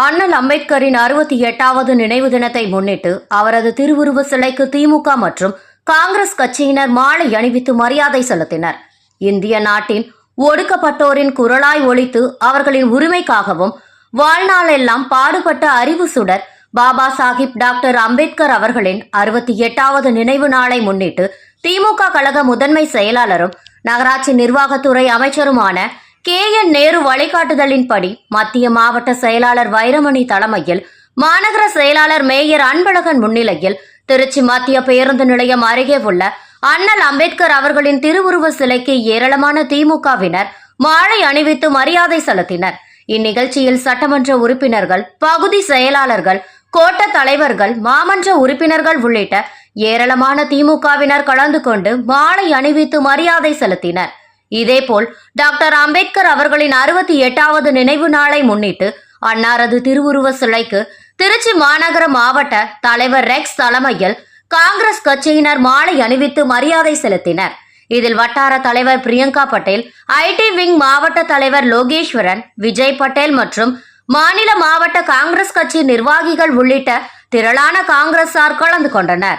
அண்ணல் அம்பேத்கரின் அறுபத்தி எட்டாவது நினைவு தினத்தை முன்னிட்டு அவரது திருவுருவ சிலைக்கு திமுக மற்றும் காங்கிரஸ் கட்சியினர் மாலை அணிவித்து மரியாதை செலுத்தினர். இந்திய நாட்டின் ஒடுக்கப்பட்டோரின் குரலாய் ஒழித்து அவர்களின் உரிமைக்காகவும் வாழ்நாளெல்லாம் பாடுபட்ட அறிவு சுடர் பாபா சாஹிப் டாக்டர் அம்பேத்கர் அவர்களின் அறுபத்தி எட்டாவது நினைவு நாளை முன்னிட்டு திமுக கழக முதன்மை செயலாளரும் நகராட்சி நிர்வாகத்துறை அமைச்சருமான கே என் நேரு வழிகாட்டுதலின்படி மத்திய மாவட்ட செயலாளர் வைரமணி தலைமையில் மாநகர செயலாளர் மேயர் அன்பழகன் முன்னிலையில் திருச்சி மத்திய பேருந்து நிலையம் அருகே உள்ள அண்ணல் அம்பேத்கர் அவர்களின் திருவுருவ சிலைக்கு ஏராளமான திமுகவினர் மாலை அணிவித்து மரியாதை செலுத்தினர். இந்நிகழ்ச்சியில் சட்டமன்ற உறுப்பினர்கள் பகுதி செயலாளர்கள் கோட்ட தலைவர்கள் மாமன்ற உறுப்பினர்கள் உள்ளிட்ட ஏராளமான திமுகவினர் கலந்து கொண்டு மாலை அணிவித்து மரியாதை செலுத்தினர். இதேபோல் டாக்டர் அம்பேத்கர் அவர்களின் அறுபத்தி எட்டாவது நினைவு நாளை முன்னிட்டு அன்னாரது திருவுருவ சிலைக்கு திருச்சி மாநகர மாவட்ட தலைவர் ரெக்ஸ் தலைமையில் காங்கிரஸ் கட்சியினர் மாலை அணிவித்து மரியாதை செலுத்தினர். இதில் வட்டார தலைவர் பிரியங்கா பட்டேல் ஐடி விங் மாவட்ட தலைவர் லோகேஸ்வரன் விஜய் பட்டேல் மற்றும் மாநில மாவட்ட காங்கிரஸ் கட்சி நிர்வாகிகள் உள்ளிட்ட திரளான காங்கிரசார் கலந்து கொண்டனர்.